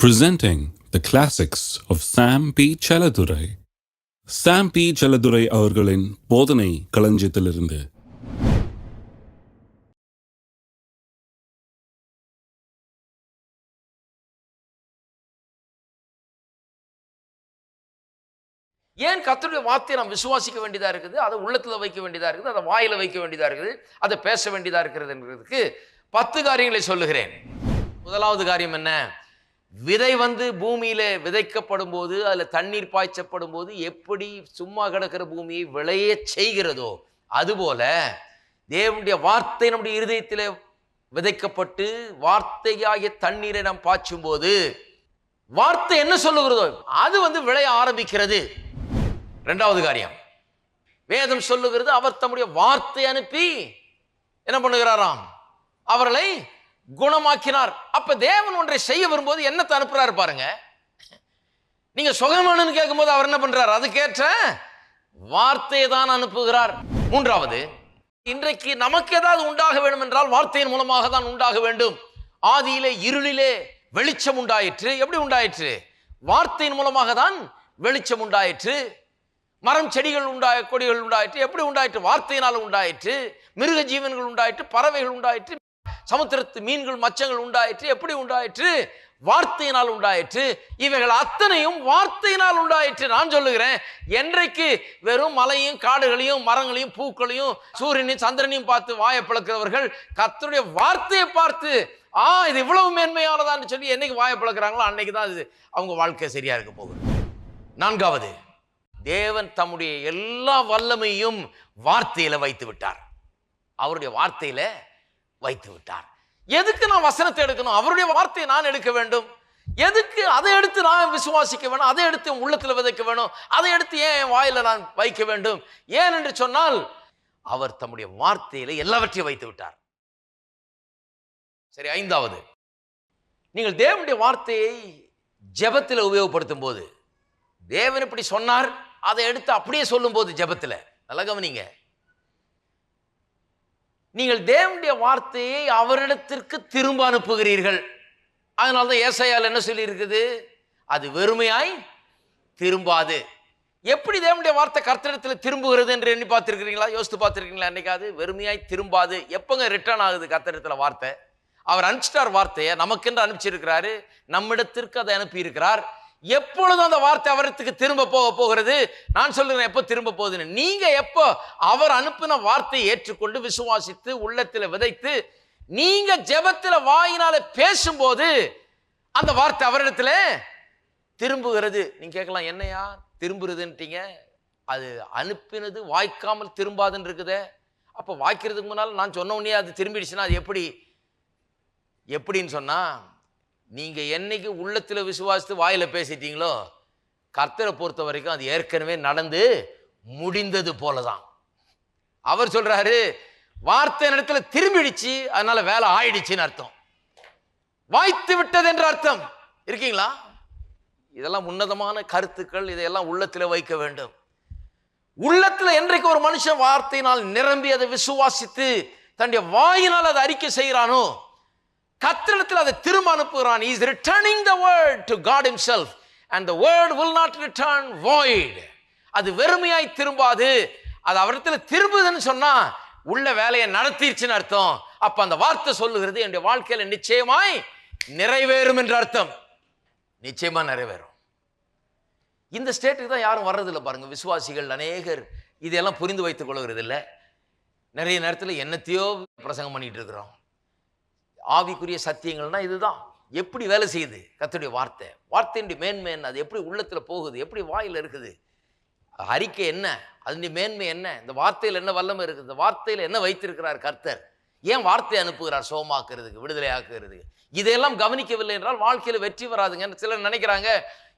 presenting the classics of Sam P. Chaladurai. Sam P. Chaladurai அவர்களின் போதனை களஞ்சியத்திலிருந்து ஏன் கத்தருடைய வார்த்தையை நாம் விசுவாசிக்க வேண்டியதாக இருக்குது அதை உள்ளத்தில் வைக்க வேண்டியதாக இருக்குது அதை வாயில் வைக்க வேண்டியதாக இருக்குது அதை பேச வேண்டியதாக இருக்கிறதுங்கிறதுக்கு பத்து காரியங்களை சொல்லுகிறேன் முதலாவது காரியம் என்ன விதை வந்து பூமியில் விதைக்கப்படும் போது அதில் தண்ணீர் பாய்ச்சப்படும் போது எப்படி சும்மா கிடக்கிற பூமியை விளைய செய்கிறதோ அதுபோல தேவனுடைய வார்த்தை நம்முடைய இருதயத்தில் விதைக்கப்பட்டு வார்த்தையாகிய தண்ணீரை நாம் பாய்ச்சும் போது வார்த்தை என்ன சொல்லுகிறதோ அது வந்து விளைய ஆரம்பிக்கிறது. ரெண்டாவது காரியம். வேதம் சொல்லுகிறது அவர் தம்முடைய வார்த்தை அனுப்பி என்ன பண்ணுகிறாராம்? அவர்களை குணமாக்கினார். அப்ப தேவன் ஒன்றை செய்ய வரும்போது என்னத்தை அனுப்புறாரு பாருங்க. நீங்க சுகமானன்னு கேட்கும்போது அவர் என்ன பண்றார்? அதுக்கேற்ற வார்த்தையை தான் அனுப்புகிறார். மூன்றாவது இன்றைக்கு நமக்கு ஏதாவது உண்டாக வேண்டும் என்றால் வார்த்தையின் மூலமாக தான் உண்டாக வேண்டும். ஆதியிலே இருளிலே வெளிச்சம் உண்டாயிற்று. எப்படி உண்டாயிற்று? வார்த்தையின் மூலமாக தான் வெளிச்சம் உண்டாயிற்று. மரம் செடிகள் உண்டாய கொடிகள் உண்டாயிற்று. எப்படி உண்டாயிற்று? வார்த்தையினால் உண்டாயிற்று. மிருக ஜீவன்கள் உண்டாயிற்று. பறவைகள் உண்டாயிற்று. சமுத்திரத்து மீன்கள் மச்சங்கள் உண்டாயிற்று. எப்படி உண்டாயிற்று? வார்த்தையினால் உண்டாயிற்று. இவைகள் அத்தனையும் வார்த்தையினால் உண்டாயிற்று. நான் சொல்லுகிறேன் என்றைக்கு வெறும் மலையும் காடுகளையும் மரங்களையும் பூக்களையும் சூரியனையும் சந்திரனையும் பார்த்து வாயை பிளக்கிறவர்கள் கத்தருடைய வார்த்தையை பார்த்து ஆ இது இவ்வளவு மேன்மையானதான்னு சொல்லி என்னைக்கு வாயை பிளக்கிறாங்களோ அன்னைக்கு தான் இது அவங்க வாழ்க்கை சரியா இருக்க போகுது. நான்காவது தேவன் தம்முடைய எல்லா வல்லமையும் வார்த்தையில வைத்து விட்டார். அவருடைய வார்த்தையில வைத்து விட்டார். எதுக்கு நான் வசனத்தை எடுக்கணும்? அவருடைய வார்த்தையை நான் எடுக்க வேண்டும். எதுக்கு அதை எடுத்து நான் விசுவாசிக்க வேணும்? அதை எடுத்து என் விதைக்க வேணும்? அதை எடுத்து ஏன் என் வாயில நான் வைக்க வேண்டும்? ஏன் என்று சொன்னால் அவர் தம்முடைய வார்த்தையில எல்லாவற்றையும் வைத்து விட்டார். சரி ஐந்தாவது. நீங்கள் தேவனுடைய வார்த்தையை ஜெபத்தில் உபயோகப்படுத்தும் போது தேவன் இப்படி சொன்னார் அதை எடுத்து அப்படியே சொல்லும்போது ஜெபத்தில் நல்லா கவனிங்க. நீங்கள் தேவனுடைய வார்த்தையை அவரிடத்திற்கு திரும்ப அனுப்புகிறீர்கள். அதனால தான் ஏசையால் என்ன சொல்லியிருக்குது? அது வெறுமையாய் திரும்பாது. எப்படி தேவனுடைய வார்த்தை கர்த்தரிடத்தில் திரும்புகிறது என்று எண்ணி பார்த்துருக்கிறீங்களா? யோசித்து பார்த்துருக்கீங்களா என்னைக்காவது வெறுமையாய் திரும்பாது. எப்போங்க ரிட்டர்ன் ஆகுது கர்த்தரிடத்தில் வார்த்தை? அவர் அனுப்பிச்சிட்டார் வார்த்தையை. நமக்கென்று அனுப்பிச்சிருக்கிறாரு. நம்மிடத்திற்கு அதை அனுப்பியிருக்கிறார். எப்பொழுதும் அந்த வார்த்தை அவரத்துக்கு திரும்ப போக போகிறது? நான் சொல்லுறேன் எப்போ திரும்ப போகுதுன்னு. நீங்கள் எப்போ அவர் அனுப்பின வார்த்தையை ஏற்றுக்கொண்டு விசுவாசித்து உள்ளத்தில் விதைத்து நீங்க ஜெபத்தில் வாயினால பேசும்போது அந்த வார்த்தை அவரிடத்துல திரும்புகிறது. நீங்க கேட்கலாம் என்னையா? திரும்புறதுன்ட்டீங்க. அது அனுப்பினது வாய்க்காமல் திரும்பாதுன்னு இருக்குதே. அப்போ வாய்க்கிறதுக்கு முன்னால் நான் சொன்ன உடனே அது திரும்பிடுச்சுன்னா அது எப்படி? எப்படின்னு சொன்னா நீங்கள் என்னைக்கு உள்ளத்தில் விசுவாசித்து வாயில் பேசிட்டீங்களோ கர்த்தரை பொறுத்த வரைக்கும் அது ஏற்கனவே நடந்து முடிந்தது போல தான் அவர் சொல்கிறாரு வார்த்தை இடத்துல திரும்பிடுச்சு அதனால் வேலை ஆயிடுச்சுன்னு அர்த்தம். வாய்த்து விட்டது என்ற அர்த்தம். இருக்கீங்களா? இதெல்லாம் உன்னதமான கருத்துக்கள் இதையெல்லாம் உள்ளத்தில் வைக்க வேண்டும். உள்ளத்தில் என்றைக்கு ஒரு மனுஷன் வார்த்தையினால் நிரம்பி அதை விசுவாசித்து தன்னுடைய வாயினால் அதை அறிக்கை செய்கிறானோ கத்திரத்தில் அதை திரும்ப அனுப்புகிறான். Is returning the word to God himself and the word will not return void அது வெறுமையாய் திரும்பாது. அது அவரிடத்தில் திரும்புதுன்னு சொன்னால் உள்ள வேலையை நடத்திருச்சுன்னு அர்த்தம். அப்போ அந்த வார்த்தை சொல்லுகிறது என்னுடைய வாழ்க்கையில் நிச்சயமாய் நிறைவேறும் என்ற அர்த்தம். நிச்சயமாக நிறைவேறும். இந்த ஸ்டேட்டுக்கு தான் யாரும் வர்றதில்லை பாருங்கள் விசுவாசிகள் அநேகர் இதையெல்லாம் புரிந்து வைத்துக் கொள்கிறது இல்லை நிறைய நேரத்தில் என்னத்தையோ பிரசங்கம் பண்ணிகிட்டு இருக்கிறோம். ஆவிக்குரிய சத்தியங்கள்னா இதுதான். எப்படி வேலை செய்யுது? கத்துடைய வார்த்தை. வார்த்தையினுடைய மேன்மை என்ன? அது எப்படி உள்ளத்தில் போகுது? எப்படி வாயில் இருக்குது? அறிக்கை என்ன? அதனுடைய மேன்மை என்ன? இந்த வார்த்தையில் என்ன வல்லமை இருக்குது? இந்த வார்த்தையில் என்ன வைத்திருக்கிறார் கர்த்தர்? ஏன் வார்த்தை அனுப்புகிறார் சோமாக்குறதுக்கு விடுதலை ஆக்குறதுக்கு இதையெல்லாம் கவனிக்கவில்லை என்றால் வாழ்க்கையில் வெற்றி வராதுங்கன்னு சிலர் நினைக்கிறாங்க.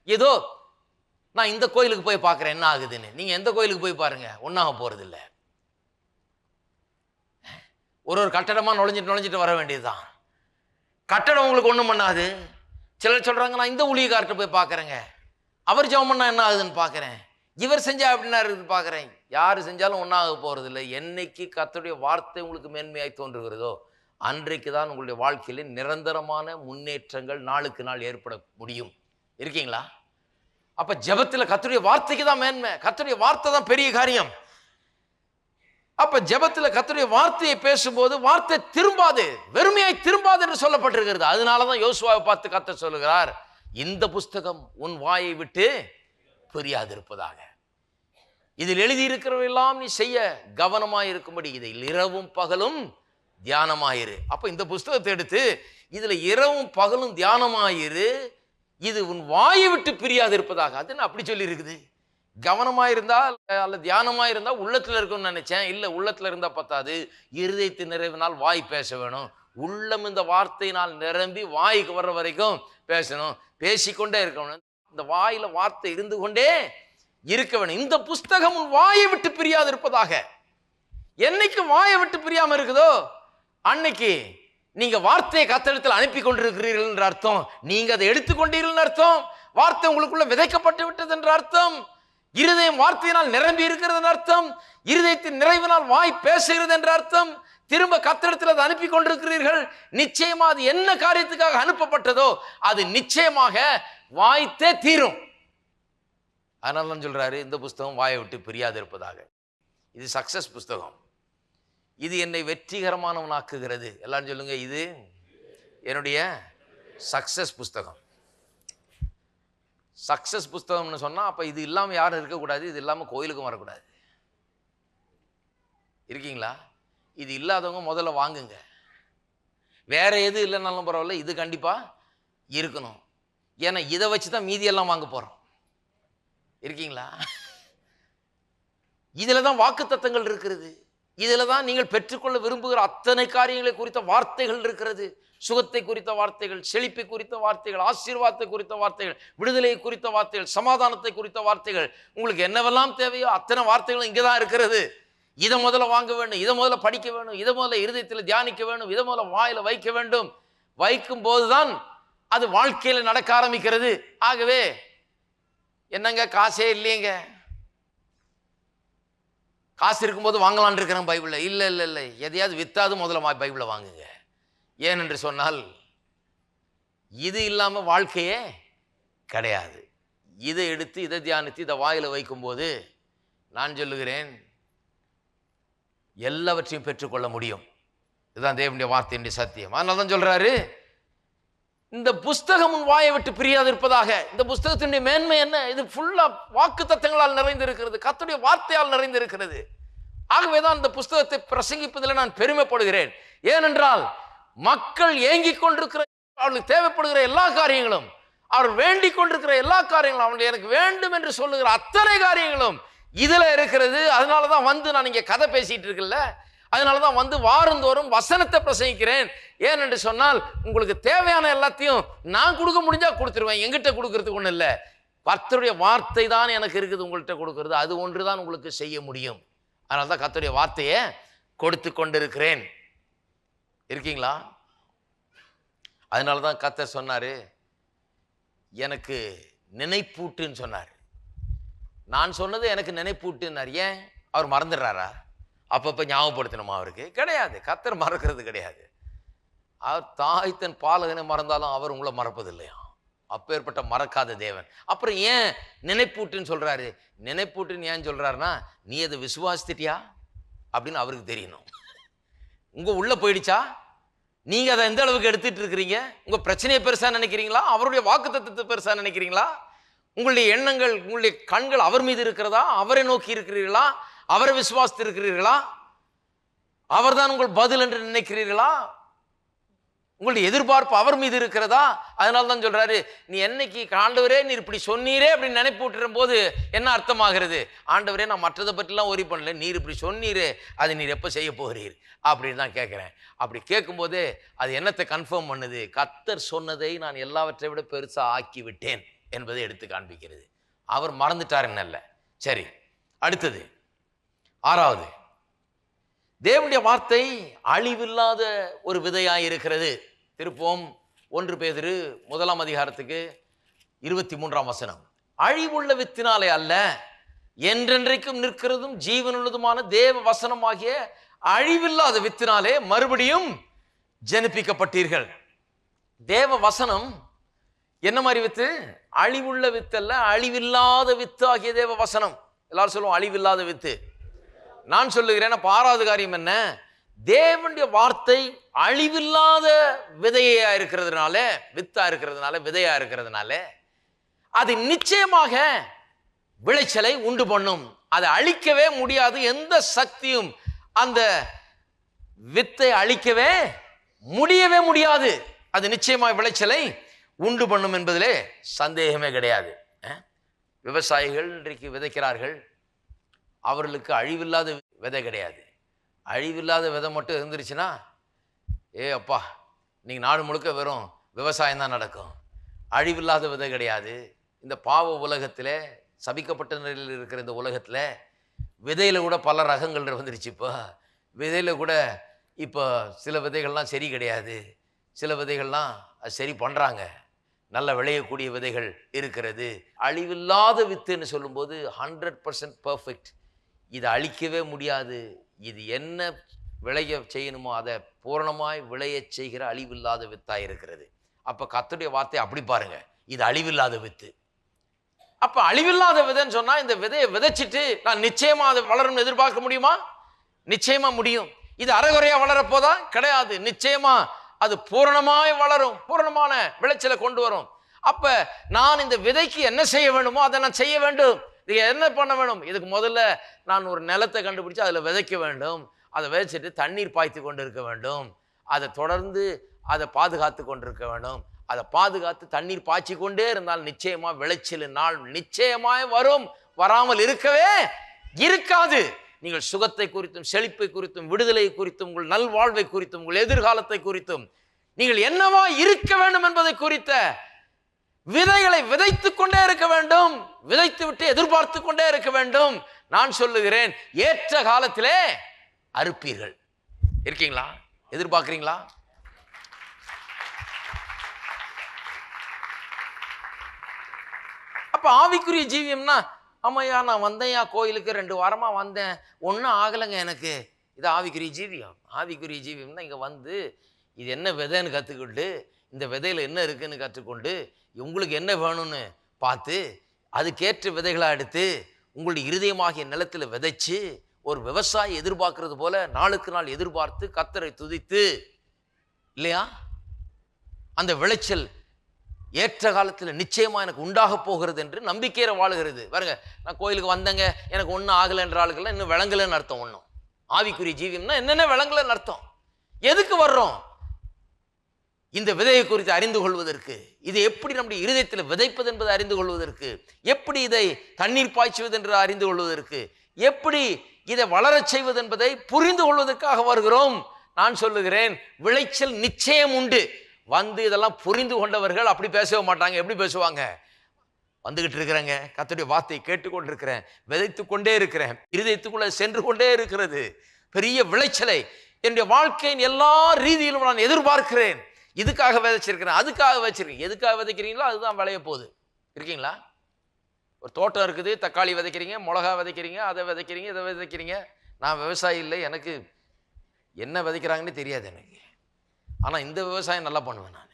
ஏதோ நான் இந்த கோயிலுக்கு போய் பார்க்குறேன் என்ன ஆகுதுன்னு. நீங்கள் எந்த கோயிலுக்கு போய் பாருங்க ஒன்றாக போகிறதில்ல ஒரு ஒரு கட்டடமாக நுழைஞ்சிட்டு நுழைஞ்சிட்டு வர வேண்டியதுதான். கட்டடம் உங்களுக்கு ஒன்றும் பண்ணாது. சிலர் சொல்கிறாங்க நான் இந்த ஊழியக்கார்ட்ட போய் பார்க்குறேங்க அவர் ஜெபம் பண்ணால் என்ன ஆகுதுன்னு பார்க்குறேன் இவர் செஞ்சால் அப்படின்னா இருக்குது பார்க்குறேன் யார் செஞ்சாலும் ஒன்றாக இல்லை என்னைக்கு கத்தருடைய வார்த்தை உங்களுக்கு மேன்மையாய் தோன்றுகிறதோ அன்றைக்கு தான் உங்களுடைய வாழ்க்கையில் நிரந்தரமான முன்னேற்றங்கள் நாளுக்கு நாள் ஏற்பட முடியும். இருக்கீங்களா? அப்போ ஜெபத்தில் கத்துடைய வார்த்தைக்கு தான் மேன்மை. கத்துடைய வார்த்தை தான் பெரிய காரியம். அப்ப ஜபத்துல கர்த்தருடைய வார்த்தையை பேசும்போது வார்த்தை திரும்பாது வெறுமையாய் திரும்பாது என்று சொல்லப்பட்டிருக்கிறது. அதனாலதான் யோசுவாவை பார்த்து கத்த சொல்லுகிறார் இந்த புஸ்தகம் உன் வாயை விட்டு பிரியாதிருப்பதாக. இதில் எழுதியிருக்கிறவையெல்லாம் நீ செய்ய கவனமாய் இருக்கும்படி இதில் இரவும் பகலும் தியானமாயிரு அப்ப இந்த புஸ்தகத்தை எடுத்து இதுல இரவும் பகலும் தியானமாயிரு இது உன் வாயை விட்டு பிரியாது இருப்பதாக அதுன்னு அப்படி சொல்லி கவனமாக இருந்தால் அல்ல தியானமாக இருந்தால் உள்ளத்தில் இருக்கும்னு நினச்சேன். இல்லை உள்ளத்தில் இருந்தால் பத்தாது. இருதயத்து நிறைவினால் வாய் பேச வேணும். உள்ளம் இந்த வார்த்தையினால் நிரம்பி வாய்க்கு வர்ற வரைக்கும் பேசணும். பேசிக்கொண்டே இருக்கணும். இந்த வாயில் வார்த்தை இருந்து கொண்டே இருக்க வேணும். இந்த புஸ்தகம் உன் வாயை விட்டு பிரியாது இருப்பதாக. என்னைக்கு வாயை விட்டு பிரியாமல் இருக்குதோ அன்னைக்கு நீங்க வார்த்தையை கத்தடத்தில் அனுப்பி கொண்டிருக்கிறீர்கள் என்ற அர்த்தம். நீங்க அதை எடுத்துக்கொண்டீர்கள் அர்த்தம். வார்த்தை உங்களுக்குள்ள விதைக்கப்பட்டு விட்டது என்ற அர்த்தம். இருதயம் வார்த்தையினால் நிரம்பி இருக்கிறது அர்த்தம். இருதயத்தின் நிறைவினால் வாய் பேசுகிறது என்ற அர்த்தம். திரும்ப கத்திரத்தில் அதை அனுப்பி கொண்டிருக்கிறீர்கள். நிச்சயமா அது என்ன காரியத்துக்காக அனுப்பப்பட்டதோ அது நிச்சயமாக வாய்த்தே தீரும். அதனால தான் சொல்றாரு இந்த புஸ்தகம் வாயை விட்டு பிரியாது இருப்பதாக. இது சக்சஸ் புஸ்தகம். இது என்னை வெற்றிகரமானவனாக்குகிறது. எல்லாரும் சொல்லுங்க இது என்னுடைய சக்சஸ் புஸ்தகம். சக்சஸ் புஸ்தகம்னு சொன்னா அப்போ இது இல்லாமல் யாரும் இருக்கக்கூடாது இது இல்லாமல் கோயிலுக்கும் வரக்கூடாது. இருக்கீங்களா? இது இல்லாதவங்க முதல்ல வாங்குங்க. வேற எது இல்லைனாலும் பரவாயில்ல இது கண்டிப்பா இருக்கணும். ஏன்னா இதை வச்சு தான் மீதியெல்லாம் வாங்க போறோம். இருக்கீங்களா? இதில் தான் வாக்குத்தத்தங்கள் இருக்கிறது. இதில் தான் நீங்கள் பெற்றுக்கொள்ள விரும்புகிற அத்தனை காரியங்களை குறித்த வார்த்தைகள் இருக்கிறது. சுகத்தை குறித்த வார்த்தைகள் செழிப்பை குறித்த வார்த்தைகள் ஆசீர்வாதத்தை குறித்த வார்த்தைகள் விடுதலை குறித்த வார்த்தைகள் சமாதானத்தை குறித்த வார்த்தைகள் உங்களுக்கு என்னவெல்லாம் தேவையோ அத்தனை வார்த்தைகளும் இங்கே தான் இருக்கிறது. இதை முதல்ல வாங்க வேண்டும் இதை முதல்ல படிக்க வேண்டும் இதை முதல்ல இருதயத்தில் தியானிக்க வேண்டும் இதை முதல்ல வாயில் வைக்க வேண்டும். வைக்கும் போதுதான் அது வாழ்க்கையில் நடக்க ஆரம்பிக்கிறது. ஆகவே என்னங்க காசே இல்லையங்க? காசு இருக்கும்போது வாங்கலான் இருக்கிறேன் பைபிளில். இல்லை இல்லை இல்லை. எதையாவது வித்தாது முதல்ல பைபிளை வாங்குங்க. ஏனென்று சொன்னால் இது இல்லாமல் வாழ்க்கையே கிடையாது. இதை எடுத்து இதை தியானித்து இதை வாயில் வைக்கும்போது நான் சொல்லுகிறேன் எல்லாவற்றையும் பெற்றுக்கொள்ள முடியும். இதுதான் தேவனுடைய வார்த்தையினுடைய சத்தியம். அதனால தான் சொல்கிறாரு இந்த புஸ்தகம் உன் வாயை விட்டு பிரியாது இருப்பதாக. இந்த புஸ்தகத்தினுடைய மேன்மை என்ன? இது ஃபுல்லாக வாக்கு தத்தங்களால் நிறைந்திருக்கிறது கத்துடைய வார்த்தையால் நிறைந்திருக்கிறது. ஆகவே தான் இந்த புஸ்தகத்தை பிரசங்கிப்பதில் நான் பெருமைப்படுகிறேன். ஏனென்றால் மக்கள் ஏங்கிக் கொண்டிருக்கிற அவர்களுக்கு தேவைப்படுகிற எல்லா காரியங்களும் அவர் வேண்டிக் கொண்டிருக்கிற எல்லா காரியங்களும் அவனுடைய எனக்கு வேண்டும் என்று சொல்லுகிற அத்தனை காரியங்களும் இதில் இருக்கிறது. அதனால தான் வந்து நான் இங்கே கதை பேசிகிட்டு இருக்கல அதனால தான் வந்து வாரந்தோறும் வசனத்தை பிரசங்கிக்கிறேன். ஏனென்று சொன்னால் உங்களுக்கு தேவையான எல்லாத்தையும் நான் கொடுக்க முடிஞ்சால் கொடுத்துருவேன். எங்கிட்ட கொடுக்கறதுக்கு ஒன்றும் இல்லை. கர்த்தருடைய வார்த்தை தான் எனக்கு இருக்குது உங்கள்கிட்ட கொடுக்கறது. அது ஒன்று தான் உங்களுக்கு செய்ய முடியும். அதனால தான் கர்த்தருடைய வார்த்தையை கொடுத்து கொண்டிருக்கிறேன். இருக்கீங்களா? அதனால தான் கத்தர் சொன்னார் எனக்கு நினைப்பூட்டுன்னு சொன்னார். நான் சொன்னது எனக்கு நினைப்பூட்டுன்னார். ஏன்? அவர் மறந்துடுறாரா? அப்பப்போ ஞாபகப்படுத்தணுமா அவருக்கு? கிடையாது. கத்தர் மறக்கிறது கிடையாது. அவர் தாய் தன் பாலகனை மறந்தாலும் அவர் உங்களை மறப்பது இல்லையா அப்பேற்பட்ட மறக்காத தேவன். அப்புறம் ஏன் நினைப்பூட்டுன்னு சொல்கிறாரு நினைப்பூட்டுன்னு ஏன் சொல்கிறாருன்னா நீ அதை விசுவாசித்திட்டியா? அப்படின்னு அவருக்கு தெரியணும். உங்கள் உள்ளே போயிடுச்சா? நீங்கள் அதை எந்த அளவுக்கு எடுத்துகிட்டு இருக்கிறீங்க? உங்கள் பிரச்சனையை பெருசாக நினைக்கிறீங்களா? அவருடைய வாக்குத்தை பெருசாக நினைக்கிறீங்களா? உங்களுடைய எண்ணங்கள் உங்களுடைய கண்கள் அவர் மீது இருக்கிறதா? அவரை நோக்கி இருக்கிறீர்களா? அவரை விசுவாசித்து இருக்கிறீர்களா? அவர்தான் உங்கள் பதில் என்று நினைக்கிறீர்களா? உங்களுடைய எதிர்பார்ப்பு அவர் மீது இருக்கிறதா? அதனால தான் சொல்றாரு நீ என்னைக்கு ஆண்டவரே நீ இப்படி சொன்னீரே அப்படின்னு நினைப்பு போது என்ன அர்த்தமாகிறது? ஆண்டவரே நான் மற்றதை பற்றிலாம் ஒரி பண்ணல. நீர் இப்படி சொன்னீரே. அதை நீர் எப்போ செய்ய போகிறீர்? அப்படின்னு தான் கேட்குறேன். அப்படி கேட்கும்போது அது என்னத்தை கன்ஃபார்ம் பண்ணுது? கத்தர் சொன்னதை நான் எல்லாவற்றை விட பெருசாக ஆக்கி விட்டேன் என்பதை எடுத்து காண்பிக்கிறது. அவர் மறந்துட்டார் என்னல்ல சரி அடுத்தது. ஆறாவது. தேவனுடைய வார்த்தை அழிவில்லாத ஒரு விதையாக இருக்கிறது. திருப்போம். ஒன்று பேதிரு முதலாம் அதிகாரத்துக்கு இருபத்தி மூன்றாம் வசனம். அழிவுள்ள வித்தினாலே அல்ல என்றென்றைக்கும் நிற்கிறதும் ஜீவனுள்ளதுமான தேவ வசனமாகிய அழிவில்லாத வித்தினாலே மறுபடியும் ஜனிப்பிக்கப்பட்டீர்கள். தேவ வசனம் என்ன மாதிரி வித்து? அழிவுள்ள வித்தல்ல அழிவில்லாத வித்து ஆகிய தேவ வசனம். எல்லாரும் சொல்லுவோம் அழிவில்லாத வித்து. நான் சொல்லுகிறேன் அப்ப காரியம் என்ன? தேவனுடைய வார்த்தை அழிவில்லாத விதையா இருக்கிறதுனால வித்தா இருக்கிறதுனால விதையா இருக்கிறதுனால அது நிச்சயமாக விளைச்சலை உண்டு பண்ணும். அதை அழிக்கவே முடியாது. எந்த சக்தியும் அந்த வித்தை அழிக்கவே முடியவே முடியாது. அது நிச்சயமாக விளைச்சலை உண்டு பண்ணும் என்பதிலே சந்தேகமே கிடையாது. விவசாயிகள் இன்றைக்கு விதைக்கிறார்கள். அவர்களுக்கு அழிவில்லாத விதை கிடையாது. அழிவில்லாத விதை மட்டும் இருந்துருச்சுன்னா ஏ அப்பா நீங்கள் நாடு முழுக்க வெறும் விவசாயம் தான் நடக்கும். அழிவில்லாத விதை கிடையாது. இந்த பாவ உலகத்தில் சபிக்கப்பட்ட நிலையில் இருக்கிற இந்த உலகத்தில் விதையில் கூட பல ரகங்கள் வந்துருச்சு இப்போ. விதையில் கூட இப்போ சில விதைகள்லாம் சரி கிடையாது. சில விதைகள்லாம் அது சரி பண்ணுறாங்க நல்ல விளையக்கூடிய விதைகள் இருக்கிறது. அழிவில்லாத வித்துன்னு சொல்லும்போது ஹண்ட்ரட் பர்சன்ட் பர்ஃபெக்ட் இதை அழிக்கவே முடியாது. இது என்ன விளைய செய்யணுமோ அதை பூரணமாய் விளையச் செய்கிற அழிவில்லாத வித்தாக இருக்கிறது. அப்போ கத்துடைய வார்த்தை அப்படி பாருங்க. இது அழிவில்லாத வித்து. அப்போ அழிவில்லாத விதைன்னு சொன்னால் இந்த விதையை விதைச்சிட்டு நான் நிச்சயமாக அதை வளரும்னு எதிர்பார்க்க முடியுமா? நிச்சயமாக முடியும். இது அறகுறையாக வளரப்போதா? கிடையாது. நிச்சயமாக அது பூரணமாய் வளரும். பூரணமான விளைச்சலை கொண்டு வரும். அப்போ நான் இந்த விதைக்கு என்ன செய்ய வேண்டுமோ அதை நான் செய்ய வேண்டும். இது என்ன பண்ண வேணும்? இதுக்கு முதல்ல நான் ஒரு நிலத்தை கண்டுபிடிச்சு அதில் விதைக்க வேண்டும். அதை விதைச்சிட்டு தண்ணீர் பாய்த்து கொண்டு இருக்க வேண்டும். அதை தொடர்ந்து அதை பாதுகாத்து கொண்டிருக்க வேண்டும். அதை பாதுகாத்து தண்ணீர் பாய்ச்சி கொண்டே இருந்தால் நிச்சயமாக விளைச்சல் நாள் நிச்சயமாய் வரும். வராமல் இருக்கவே இருக்காது. நீங்கள் சுகத்தை குறித்தும் செழிப்பை குறித்தும் விடுதலை குறித்தும் உங்கள் நல்வாழ்வை குறித்தும் உங்கள் எதிர்காலத்தை குறித்தும் நீங்கள் என்னவா இருக்க வேண்டும் என்பதை குறித்த விதைகளை விதைத்துக் கொண்டே இருக்க வேண்டும். விதைத்து விட்டு எதிர்பார்த்து கொண்டே இருக்க வேண்டும். நான் சொல்லுகிறேன் ஏற்ற காலத்திலே அறுப்பீர்கள். இருக்கீங்களா? எதிர்பார்க்கிறீங்களா? அப்ப ஆவிக்குரிய ஜீவியம்னா ஆமாய்யா நான் வந்தேன்யா கோயிலுக்கு ரெண்டு வாரமா வந்தேன். ஒன்றும் ஆகலைங்க எனக்கு. இது ஆவிக்குரிய ஜீவியம். ஆவிக்குரிய ஜீவியம் தான் இங்கே வந்து இது என்ன விதைன்னு கற்றுக்கிட்டு இந்த விதையில் என்ன இருக்குன்னு கற்றுக்கொண்டு உங்களுக்கு என்ன வேணும்னு பார்த்து அதுக்கேற்ற விதைகளாக எடுத்து உங்களுடைய இருதயமாகிய நிலத்தில் விதைச்சு ஒரு விவசாயி எதிர்பார்க்கறது போல நாளுக்கு நாள் எதிர்பார்த்து கத்தரை துதித்து இல்லையா? அந்த விளைச்சல் ஏற்ற காலத்தில் நிச்சயமாக எனக்கு உண்டாக போகிறது என்று நம்பிக்கையில் வாழுகிறது. பாருங்க நான் கோயிலுக்கு வந்தேங்க எனக்கு ஒன்றும் ஆகலைன்ற ஆளுக்கெல்லாம் இன்னும் விளங்கலைன்னு அர்த்தம் ஒன்றும் ஆவிக்குரிய ஜீவியம்னா என்னென்ன விளங்கலைன்னு அர்த்தம்? எதுக்கு வர்றோம்? இந்த விதையை குறித்து அறிந்து கொள்வதற்கு இதை எப்படி நம்முடைய இருதயத்தில் விதைப்பது என்பதை அறிந்து கொள்வதற்கு எப்படி இதை தண்ணீர் பாய்ச்சுவது என்று அறிந்து கொள்வதற்கு எப்படி இதை வளரச் செய்வது என்பதை புரிந்து கொள்வதற்காக வருகிறோம். நான் சொல்லுகிறேன் விளைச்சல் நிச்சயம் உண்டு. வந்து இதெல்லாம் புரிந்து கொண்டவர்கள் அப்படி பேசவே மாட்டாங்க. எப்படி பேசுவாங்க? வந்துகிட்டு இருக்கிறேங்க. கத்துடைய வார்த்தையை கேட்டுக்கொண்டிருக்கிறேன் விதைத்து கொண்டே இருக்கிறேன். இருதயத்துக்குள்ளே சென்று கொண்டே இருக்கிறது. பெரிய விளைச்சலை என்னுடைய வாழ்க்கையின் எல்லா ரீதியிலும் நான் எதிர்பார்க்கிறேன். இதுக்காக விதைச்சிருக்கிறேன் அதுக்காக வச்சிருக்கேன் எதுக்காக விதைக்கிறீங்களோ அதுதான் விளைய போகுது. இருக்கீங்களா? ஒரு தோட்டம் இருக்குது தக்காளி விதைக்கிறீங்க மிளகா விதைக்கிறீங்க அதை விதைக்கிறீங்க இதை விதைக்கிறீங்க. நான் விவசாயி இல்லை எனக்கு என்ன விதைக்கிறாங்கன்னு தெரியாது எனக்கு. ஆனால் இந்த விவசாயம் நல்லா பண்ணுவேன் நான்.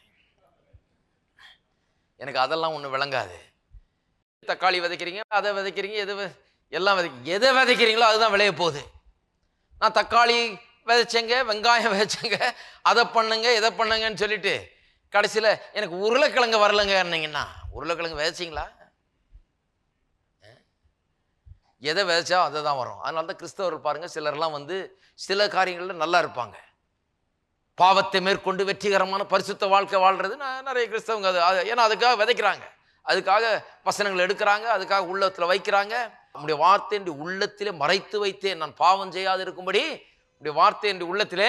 எனக்கு அதெல்லாம் ஒன்றும் விளங்காது. தக்காளி விதைக்கிறீங்க அதை விதைக்கிறீங்க எது எல்லாம் விதை எதை விதைக்கிறீங்களோ அதுதான் விளைய போகுது. நான் தக்காளி விதைச்சேங்க வெங்காயம் விதைச்சங்க அதை பண்ணுங்க இதை பண்ணுங்கன்னு சொல்லிட்டு கடைசியில் எனக்கு உருளைக்கிழங்கு வரலங்கன்னீங்கன்னா உருளைக்கிழங்கு விதைச்சிங்களா? எதை விதைச்சா அதை தான் வரும். அதனால தான் கிறிஸ்தவர்கள் பாருங்க சிலர்லாம் வந்து சில காரியங்களில் நல்லா இருப்பாங்க. பாவத்தை மேற்கொண்டு வெற்றிகரமான பரிசுத்த வாழ்க்கை வாழ்றது நான் நிறைய கிறிஸ்தவங்க அது ஏன்னா அதுக்காக விதைக்கிறாங்க. அதுக்காக வசனங்கள் எடுக்கிறாங்க அதுக்காக உள்ளத்தில் வைக்கிறாங்க. நம்முடைய வார்த்தை உள்ளத்திலே மறைத்து வைத்தேன். நான் பாவம் செய்யாது இருக்கும்படி இப்படி வார்த்தை என்று உள்ளத்திலே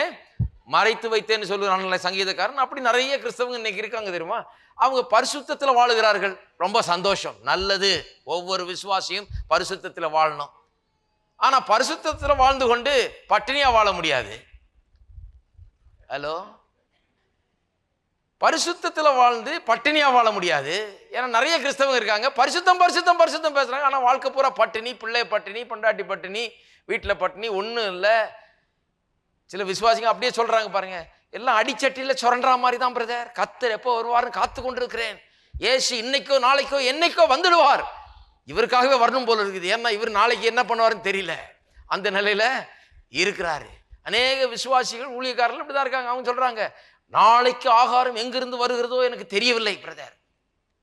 மறைத்து வைத்தேன்னு சொல்லுகிறாங்க சங்கீதக்காரன் அப்படி நிறைய கிறிஸ்தவங்க இன்னைக்கு இருக்காங்க தெரியுமா? அவங்க பரிசுத்தத்தில் வாழுகிறார்கள். ரொம்ப சந்தோஷம். நல்லது. ஒவ்வொரு விசுவாசியும் பரிசுத்தத்தில் வாழணும். ஆனால் பரிசுத்தத்தில் வாழ்ந்து கொண்டு பட்டினியாக வாழ முடியாது. ஹலோ பரிசுத்தத்தில் வாழ்ந்து பட்டினியாக வாழ முடியாது. ஏன்னா நிறைய கிறிஸ்தவங்க இருக்காங்க. பரிசுத்தம் பரிசுத்தம் பரிசுத்தம் பேசுகிறாங்க ஆனால் வாழ்க்கை பூரா பட்டினி பிள்ளை பட்டினி பொண்டாட்டி பட்டினி வீட்டில் பட்டினி ஒன்றும் இல்லை. சில விசுவாசிங்க அப்படியே சொல்கிறாங்க பாருங்க. எல்லாம் அடிச்சட்டியில் சுரண்டா மாதிரி தான் பிரதர் கத்தர் எப்போ வருவார்னு காத்து கொண்டிருக்கிறேன். ஏசு இன்னைக்கோ நாளைக்கோ என்னைக்கோ வந்துடுவார். இவருக்காகவே வரணும் போல இருக்குது. ஏன்னா இவர் நாளைக்கு என்ன பண்ணுவாருன்னு தெரியல. அந்த நிலையில் இருக்கிறாரு. அநேக விசுவாசிகள் ஊழியக்காரர்கள் இப்படி தான் இருக்காங்க. அவங்க சொல்கிறாங்க நாளைக்கு ஆகாரம் எங்கிருந்து வருகிறதோ எனக்கு தெரியவில்லை பிரதர்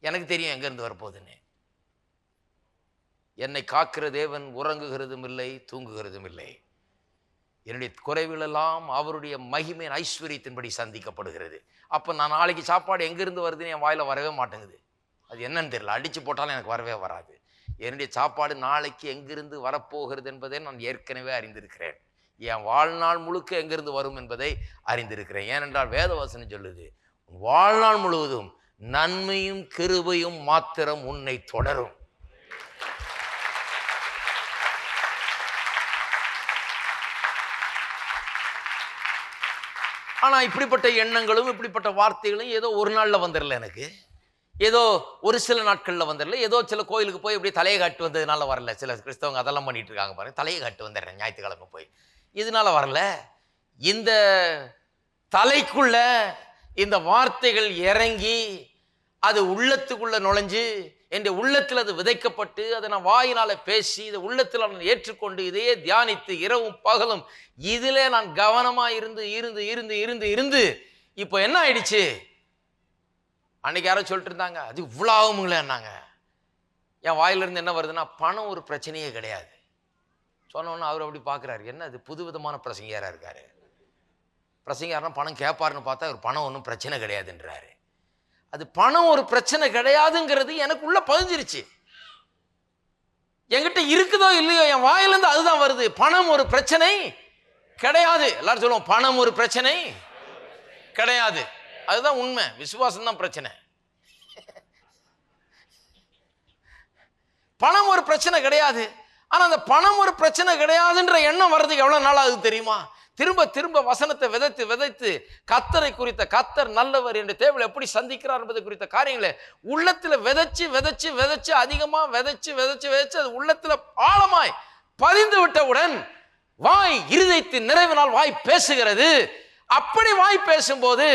எனக்கு தெரியும் எங்கிருந்து வரப்போகுதுன்னு. என்னை காக்கிற தேவன் உறங்குகிறதும் இல்லை தூங்குகிறதும் இல்லை. என்னுடைய குறைவுகளெல்லாம் அவருடைய மகிமையின் ஐஸ்வர்யத்தின்படி சந்திக்கப்படுகிறது. அப்போ நான் நாளைக்கு சாப்பாடு எங்கேருந்து வருதுன்னு என் வாயில் வரவே மாட்டேங்குது. அது என்னன்னு தெரியல. அடித்து போட்டாலும் எனக்கு வரவே வராது. என்னுடைய சாப்பாடு நாளைக்கு எங்கிருந்து வரப்போகிறது என்பதை நான் ஏற்கனவே அறிந்திருக்கிறேன். என் வாழ்நாள் முழுக்க எங்கிருந்து வரும் என்பதை அறிந்திருக்கிறேன். ஏனென்றால் வேதவாசனம் சொல்லுது வாழ்நாள் முழுவதும் நன்மையும் கிருபையும் மாத்திரம் உன்னை தொடரும். ஆனால் இப்படிப்பட்ட எண்ணங்களும் இப்படிப்பட்ட வார்த்தைகளும் ஏதோ ஒரு நாளில் வந்துடல எனக்கு. ஏதோ ஒரு சில நாட்களில் வந்துடல. ஏதோ சில கோயிலுக்கு போய் இப்படி தலையை காட்டு வந்ததுனால வரல. சில கிறிஸ்தவங்க அதெல்லாம் பண்ணிட்டு இருக்காங்க பாருங்க. தலையை காட்டு வந்துடுறேன் ஞாயிற்றுக்கிழமை போய். இதனால வரல. இந்த தலைக்குள்ள இந்த வார்த்தைகள் இறங்கி அது உள்ளத்துக்குள்ள நுழைஞ்சு என் உள்ளத்தில் அது விதைக்கப்பட்டு அதை நான் வாயினால் பேசி இதை உள்ளத்தில் நான் ஏற்றுக்கொண்டு இதையே தியானித்து இரவும் பகலும் இதிலே நான் கவனமாக இருந்து இருந்து இருந்து இருந்து இருந்து இப்போ என்ன ஆயிடுச்சு? அன்னைக்கு யாரோ சொல்லிட்டு இருந்தாங்க அது இவ்வளோ ஆகுங்களேன்னாங்க என் வாயிலிருந்து என்ன வருதுன்னா பணம் ஒரு பிரச்சனையே கிடையாது. சொன்னோன்னு அவர் அப்படி பார்க்குறாரு என்ன அது புது விதமான பிரசங்கியாராக இருக்காரு? பிரசங்கியாரனா பணம் கேட்பாருன்னு பார்த்தா அவர் பணம் ஒன்றும் பிரச்சனை கிடையாதுன்றாரு. அது பணம் ஒரு பிரச்சனை கிடையாதுங்கிறது எனக்குள்ள பதிஞ்சிருச்சு. என்கிட்ட இருக்குதோ இல்லையோ என் வாயிலிருந்து அதுதான் வருது. பணம் ஒரு பிரச்சனை கிடையாது. எல்லாரும் சொல்லுவோம் பணம் ஒரு பிரச்சனை கிடையாது. அதுதான் உண்மை. விசுவாசம் தான் பிரச்சனை. பணம் ஒரு பிரச்சனை கிடையாது. ஆனா அந்த பணம் ஒரு பிரச்சனை கிடையாதுன்ற எண்ணம் வர்றதுக்கு எவ்வளவு நாள் ஆகுது தெரியுமா? திரும்ப திரும்ப வசனத்தை விதைத்து விதைத்து கத்தரை குறித்த கத்தர் நல்லவர் என்று தேவலை எப்படி சந்திக்கிறார் என்பது குறித்த காரியங்களை உள்ளத்தில் விதைச்சு விதைச்சு விதைச்சு அதிகமாக விதைச்சு விதைச்சு விதைச்சு அது உள்ளத்தில் ஆழமாய் பதிந்து விட்டவுடன் வாய் இருதயத்தின் நிறைவினால் வாய் பேசுகிறது. அப்படி வாய் பேசும்போது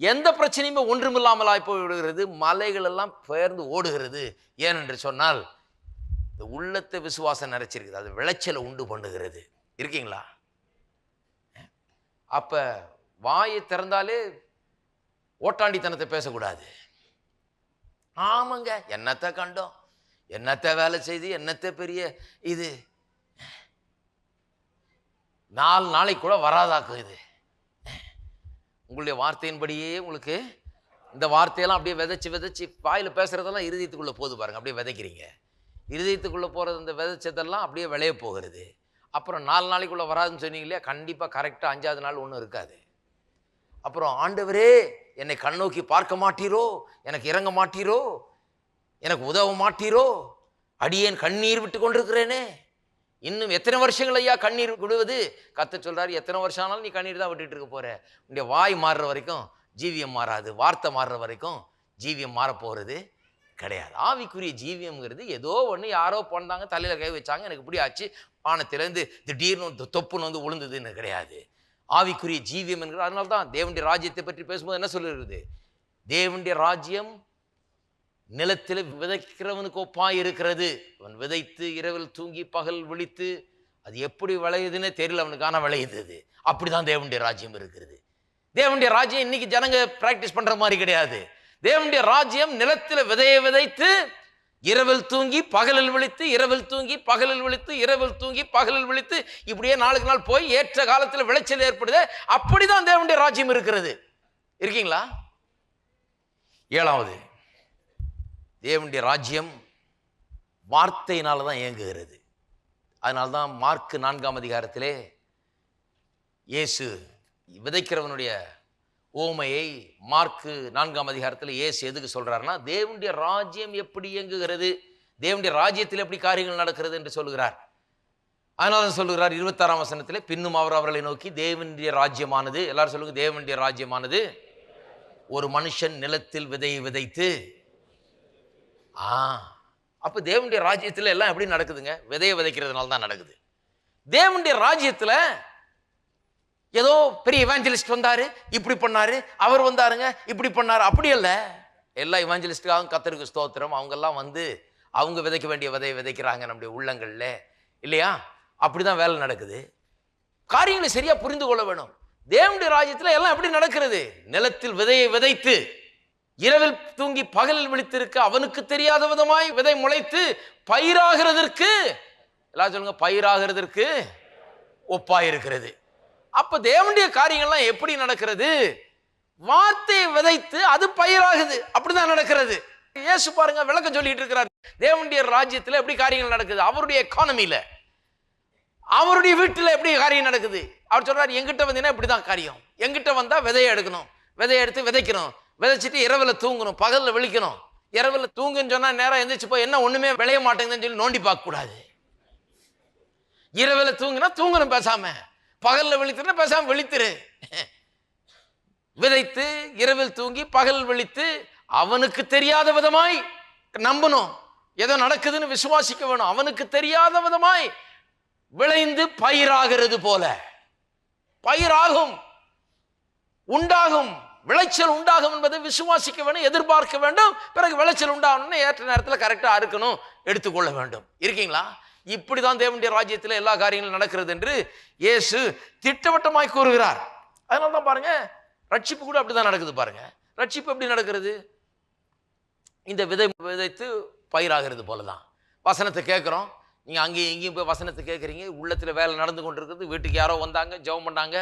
எந்த பிரச்சனையுமே ஒன்றுமில்லாமலாய் போய் விடுகிறது மலைகள் எல்லாம் பெயர்ந்து ஓடுகிறது. ஏனென்று சொன்னால் இந்த உள்ளத்தை விசுவாசம் நிறைச்சிருக்குது அது விளைச்சலை உண்டு பண்ணுகிறது. இருக்கீங்களா? அப்போ வாயை திறந்தாலே ஓட்டாண்டித்தனத்தை பேசக்கூடாது. ஆமாங்க என்னத்தை கண்டோம்? என்னத்தை வேலை செய்து என்னத்தை பெரிய இது? நாலு நாளைக்கு கூட வராதாக்கும் இது. உங்களுடைய வார்த்தையின்படியே உங்களுக்கு இந்த வார்த்தையெல்லாம் அப்படியே விதைச்சி விதைச்சி வாயில் பேசுறதெல்லாம் இருதயத்துக்குள்ளே போது பாருங்கள் அப்படியே விதைக்கிறீங்க. இருதயத்துக்குள்ளே போகிறது இந்த விதைச்சதெல்லாம் அப்படியே விளைய போகிறது. அப்புறம் நாலு நாளைக்குள்ளே வராதுன்னு சொன்னீங்க இல்லையா? கண்டிப்பாக கரெக்டாக அஞ்சாவது நாள் ஒன்றும் இருக்காது. அப்புறம் ஆண்டவரே என்னை கண்ணோக்கி பார்க்க மாட்டீரோ? எனக்கு இறங்க மாட்டீரோ? எனக்கு உதவ மாட்டீரோ? அடியேன் கண்ணீர் விட்டு கொண்டிருக்கிறேனே. இன்னும் எத்தனை வருஷங்கள் ஐயா கண்ணீர் விடுவது? கத்த சொல்கிறாரு எத்தனை வருஷம் ஆனாலும் நீ கண்ணீர் தான் விட்டுட்டு இருக்க போகிற உன்னுடைய வாய் மாறுற வரைக்கும் ஜீவியம் மாறாது. வார்த்தை மாறுற வரைக்கும் ஜீவியம் மாறப்போகிறது கிடையாது. ஆவிக்குரிய ஜீவியம்ங்கிறது ஏதோ ஒன்று யாரோ போனாங்க தலையில் கை வச்சாங்க எனக்கு இப்படி ஆச்சு பானத்திலேருந்து திடீர்னு தொப்புன்னு வந்து விழுந்ததுன்னு கிடையாது. ஆவிக்குரிய ஜீவியம் என்கிற அதனால தான் தேவனுடைய ராஜ்யத்தை பற்றி பேசும்போது என்ன சொல்லுறது தேவனுடைய ராஜ்யம் நிலத்தில் விதைக்கிறவனுக்கு ஒப்பாய் இருக்கிறது. அவன் விதைத்து இரவில் தூங்கி பகல் விழித்து அது எப்படி விளையுதுன்னே தெரியல அவனுக்கான விளையுது. அது அப்படிதான் தேவனுடைய ராஜ்யம் இருக்கிறது. தேவனுடைய ராஜ்யம் இன்னைக்கு ஜனங்க பிராக்டிஸ் பண்ற மாதிரி கிடையாது. தேவனுடைய ராஜ்யம் நிலத்தில் விதையை விதைத்து இரவில் தூங்கி பகலில் விழித்து இரவில் தூங்கி பகலில் விழித்து இரவில் தூங்கி பகலில் விழித்து இப்படியே நாளுக்கு நாள் போய் ஏற்ற காலத்தில் விளைச்சல் ஏற்படுது அப்படிதான் தேவனுடைய ராஜ்யம் இருக்கிறது. இருக்கீங்களா? ஏழாவது தேவனுடைய ராஜ்யம் வார்த்தையினால தான் இயங்குகிறது. அதனால தான் நான்காம் அதிகாரத்திலே இயேசு விதைக்கிறவனுடைய ஓமையை மார்க்கு நான்காம் அதிகாரத்தில் ஏசு எதுக்கு சொல்கிறாருன்னா தேவனுடைய ராஜ்யம் எப்படி இயங்குகிறது? தேவனுடைய ராஜ்யத்தில் எப்படி காரியங்கள் நடக்கிறது? என்று சொல்லுகிறார். அதனால தான் சொல்கிறார் இருபத்தாறாம் வசனத்தில் பின்னும் அவர் அவர்களை நோக்கி தேவனுடைய ராஜ்யமானது எல்லாரும் சொல்லுங்க தேவனுடைய ராஜ்யமானது ஒரு மனுஷன் நிலத்தில் விதையை விதைத்து ஆ அப்போ தேவனுடைய ராஜ்யத்தில் எல்லாம் எப்படி நடக்குதுங்க? விதையை விதைக்கிறதுனால தான் நடக்குது. தேவனுடைய ராஜ்யத்தில் ஏதோ பெரிய இவாஞ்சலிஸ்ட் வந்தார் இப்படி பண்ணாரு அவர் வந்தாருங்க இப்படி பண்ணார். அப்படி இல்லை எல்லா இவாஞ்சலிஸ்டுக்காகவும் கத்தருக்கு ஸ்தோத்திரம். அவங்கெல்லாம் வந்து அவங்க விதைக்க வேண்டிய விதையை விதைக்கிறாங்க நம்முடைய உள்ளங்களில். இல்லையா? அப்படிதான் வேலை நடக்குது. காரியங்களை சரியாக புரிந்து கொள்ள வேணும். தேவனுடைய ராஜ்யத்தில் எல்லாம் எப்படி நடக்கிறது? நிலத்தில் விதையை விதைத்து இரவில் தூங்கி பகலில் விழித்திருக்க அவனுக்கு தெரியாத விதமாய் விதை முளைத்து பயிராகிறதற்கு எல்லாரும் சொல்லுங்க பயிராகிறதற்கு ஒப்பாயிருக்கிறது. அப்ப தேவனுடைய காரியங்கள்லாம் எப்படி நடக்கிறது? வார்த்தையை விதைத்து அது பயிராகுது. அப்படிதான் நடக்கிறது. இயேசு பாருங்க விளக்கம் சொல்லிட்டு இருக்கிறார். தேவனுடைய ராஜ்யத்தில் எப்படி காரியங்கள் நடக்குது? அவருடைய எக்கானமியில அவருடைய வீட்டில் எப்படி காரியம் நடக்குது? அவர் சொல்றாரு எங்கிட்ட வந்தீங்கன்னா இப்படிதான் காரியம். எங்கிட்ட வந்தா விதையை எடுக்கணும். விதையை எடுத்து விதைக்கணும். விதைச்சிட்டு இரவில் தூங்கணும். பகலில் விழிக்கணும். இரவில் தூங்குன்னு சொன்னா நேரம் எந்திரிச்சு போய் என்ன ஒண்ணுமே விளைய மாட்டேங்குதுன்னு சொல்லி நோண்டி பார்க்க கூடாது தூங்கினா தூங்குனா தூங்கணும் பேசாமல் பகலில் விழித்துனா பேசாமல் விழித்துரு. விதைத்து இரவில் தூங்கி பகல் விழித்து அவனுக்கு தெரியாத விதமாய் நம்பணும். ஏதோ நடக்குதுன்னு விசுவாசிக்க வேணும். அவனுக்கு தெரியாத விதமாய் விளைந்து பயிராகிறது போல. பயிராகும். உண்டாகும். விளைச்சல் உண்டாகும் என்பதை விசுவாசிக்க வேண்டும் எதிர்பார்க்க வேண்டும். பிறகு விளைச்சல் உண்டாகணும்னு ஏற்ற நேரத்தில் கரெக்டாக அறுக்கணும் எடுத்துக்கொள்ள வேண்டும். இருக்கீங்களா? இப்படி தான் தேவனுடைய ராஜ்யத்தில் எல்லா காரியங்களும் நடக்கிறது என்று இயேசு திட்டவட்டமாய் கூறுகிறார். அதனால தான் பாருங்க ரட்சிப்பு கூட அப்படிதான் நடக்குது பாருங்க. ரட்சிப்பு எப்படி நடக்கிறது? இந்த விதை விதைத்து பயிராகிறது போல தான் வசனத்தை கேட்குறோம். நீங்கள் அங்கேயும் இங்கேயும் போய் வசனத்தை கேட்குறீங்க. உள்ளத்தில் வேலை நடந்து கொண்டு வீட்டுக்கு யாரோ வந்தாங்க ஜெபம் பண்ணாங்க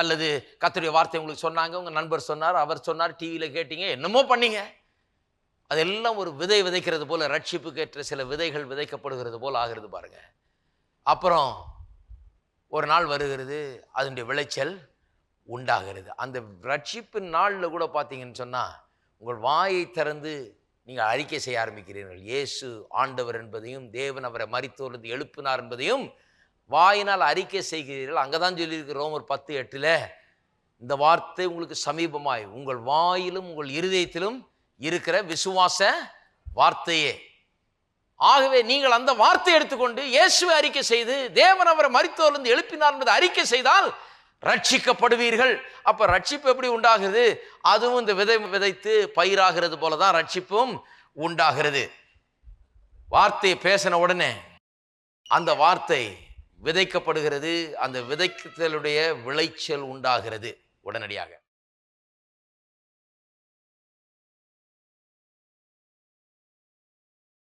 அல்லது கர்த்தருடைய வார்த்தை உங்களுக்கு சொன்னாங்க உங்கள் நண்பர் சொன்னார் அவர் சொன்னார் டிவியில் கேட்டீங்க என்னமோ பண்ணீங்க. அதெல்லாம் ஒரு விதை விதைக்கிறது போல ரட்சிப்புக்கு ஏற்ற சில விதைகள் விதைக்கப்படுகிறது போல் ஆகிறது பாருங்க. அப்புறம் ஒரு நாள் வருகிறது அதனுடைய விளைச்சல் உண்டாகிறது. அந்த ரட்சிப்பின் நாளில் கூட பார்த்தீங்கன்னு சொன்னால் உங்கள் வாயை திறந்து நீங்கள் அறிக்கை செய்ய ஆரம்பிக்கிறீர்கள். இயேசு ஆண்டவர் என்பதையும் தேவன் அவரை மறித்தோர்ந்து எழுப்பினார் என்பதையும் வாயினால் அறிக்கை செய்கிறீர்கள். அங்கே தான் சொல்லியிருக்கு ரோமர் பத்து எட்டில் இந்த வார்த்தை உங்களுக்கு சமீபமாய் உங்கள் வாயிலும் உங்கள் இருதயத்திலும் இருக்கிற விசுவாச வார்த்தையே. ஆகவே நீங்கள் அந்த வார்த்தை எடுத்துக்கொண்டு இயேசுவை அறிக்கை செய்து தேவன் அவரை மரித்தோர்ந்து எழுப்பினார் என்பதை அறிக்கை செய்தால் ரட்சிக்கப்படுவீர்கள். அப்போ ரட்சிப்பு எப்படி உண்டாகிறது? அதுவும் இந்த விதை விதைத்து பயிராகிறது போல தான் ரட்சிப்பும் உண்டாகிறது. வார்த்தையை பேசின உடனே அந்த வார்த்தை விதைக்கப்படுகிறது. அந்த விதைத்தலுடைய விளைச்சல் உண்டாகிறது உடனடியாக.